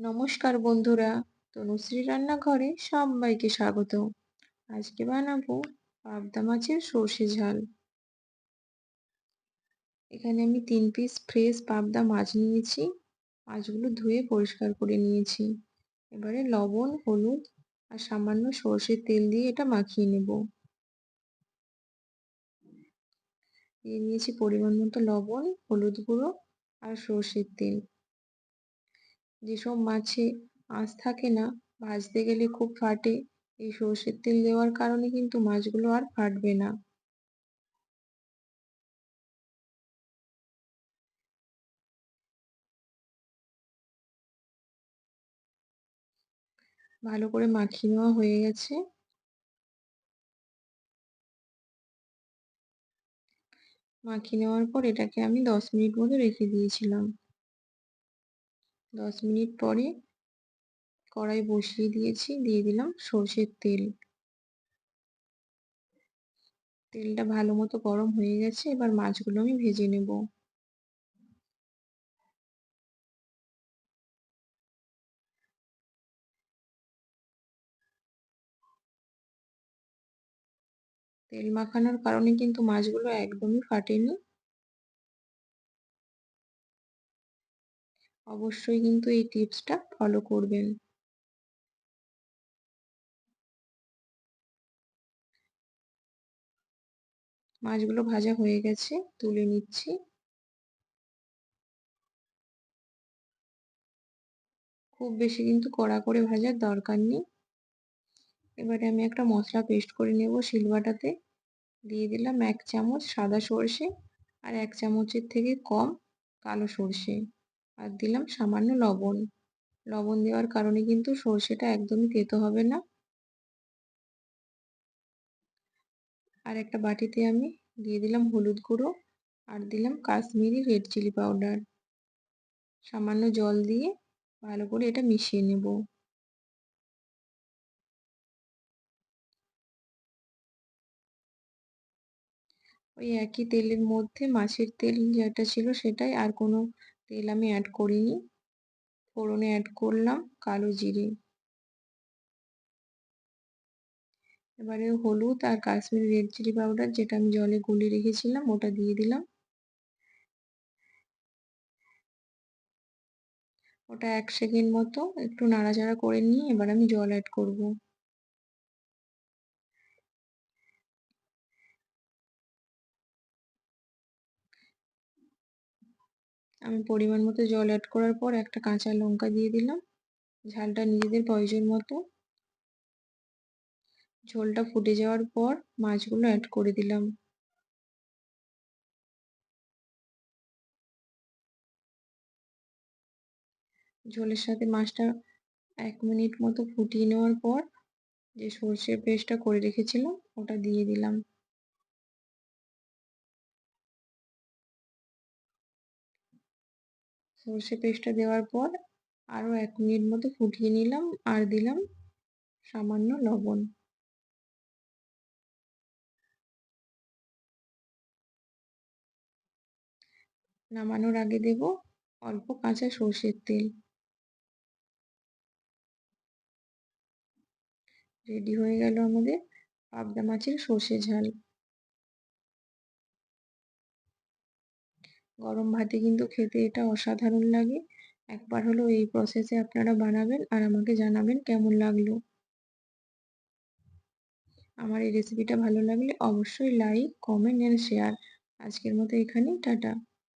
নমস্কার বন্ধুরা, তনুশ্রী রান্নাঘরে সবাইকে স্বাগত। আজকে বানাবো পাবদা মাছের সর্ষে ঝাল। এখানে আমি তিন পিস ফ্রেশ পাবদা মাছ নিয়েছি, মাছগুলো ধুয়ে পরিষ্কার করে নিয়েছি। এবারে লবণ, হলুদ আর সামান্য সর্ষের তেল দিয়ে এটা মাখিয়ে নেব। দিয়ে নিয়েছি পরিমাণ মতো লবণ, হলুদ গুঁড়ো আর সর্ষের তেল। যেসব মাছে আঁশ থাকে না ভাজতে গেলে খুব ফাটে। এই সর্ষের তেল দেওয়ার কারণে কিন্তু মাছগুলো আর ফাটবে না। ভালো করে মাখিয়ে নেওয়া হয়ে গেছে। মাখিয়ে নেওয়ার পর এটাকে আমি দশ মিনিট মতো রেখে দিয়েছিলাম। দশ মিনিট পরে কড়াই বসিয়ে দিয়েছি, দিয়ে দিলাম সর্ষের তেল। তেলটা ভালো মতো গরম হয়ে গেছে, এবার মাছগুলো আমি ভেজে নেব। তেল মাখানোর কারণে কিন্তু মাছগুলো একদমই ফাটেনি। অবশ্যই কিন্তু এই টিপসটা ফলো করবেন। মাছগুলো ভাজা হয়ে গেছে, তুলে নিচ্ছি। খুব বেশি কিন্তু কড়া করে ভাজার দরকার নেই। এবারে আমি একটা মশলা পেস্ট করে নেব শিলবাটাতে। দিয়ে দিলাম এক চামচ সাদা সর্ষে আর এক চামচের থেকে কম কালো সর্ষে। আর দিলাম সামান্য লবণ। লবণ দেওয়ার কারণে কিন্তু সর্ষেটা একদমই তেতো হবে না। আর একটা বাটিতে আমি দিয়ে দিলাম হলুদ গুঁড়ো আর দিলাম কাশ্মীরি রেড চিলি পাউডার সামান্য জল দিয়ে ভালো করে এটা মিশিয়ে নেব। ওই একই তেলের মধ্যে মাছের তেল যেটা ছিল সেটাই আর কোনো তেল আমি অ্যাড করিনি। ফোড়নে অ্যাড করলাম কালো জিরে। এবারে হলুদ আর কাশ্মীরি রেড চিলি পাউডার যেটা আমি জলে গুলে রেখেছিলাম, ওটা দিয়ে দিলাম। ওটা এক সেকেন্ড মতো একটু নাড়াচাড়া করে নিয়ে এবার আমি জল অ্যাড করব। আমি পরিমাণ মতো জল অ্যাড করার পর একটা কাঁচা লঙ্কা দিয়ে দিলাম। ঝালটা নিজেদের প্রয়োজন মতো। ঝোলটা ফুটে যাওয়ার পর মাছগুলো অ্যাড করে দিলাম। ঝোলের সাথে মাছটা এক মিনিট মতো ফুটিয়ে নেওয়ার পর যে সর্ষের পেস্টটা করে রেখেছিলাম, ওটা দিয়ে দিলাম। সর্ষে পেস্টটা দেওয়ার পর আরও এক মিনিট মতো ফুটিয়ে নিলাম আর দিলাম সামান্য লবণ। নামানোর আগে দেব অল্প কাঁচা সর্ষের তেল। রেডি হয়ে গেল আমাদের পাবদা মাছের সর্ষে ঝাল। গরম ভাতে কিন্তু খেতে এটা অসাধারণ লাগে। একবার হলো এই প্রসেসে আপনারা বানাবেন আর আমাকে জানাবেন কেমন লাগল। আমার এই রেসিপিটা ভালো লাগলে অবশ্যই লাইক কমেন্ট অ্যান্ড শেয়ার আজকের মতো এখানেই, টাটা।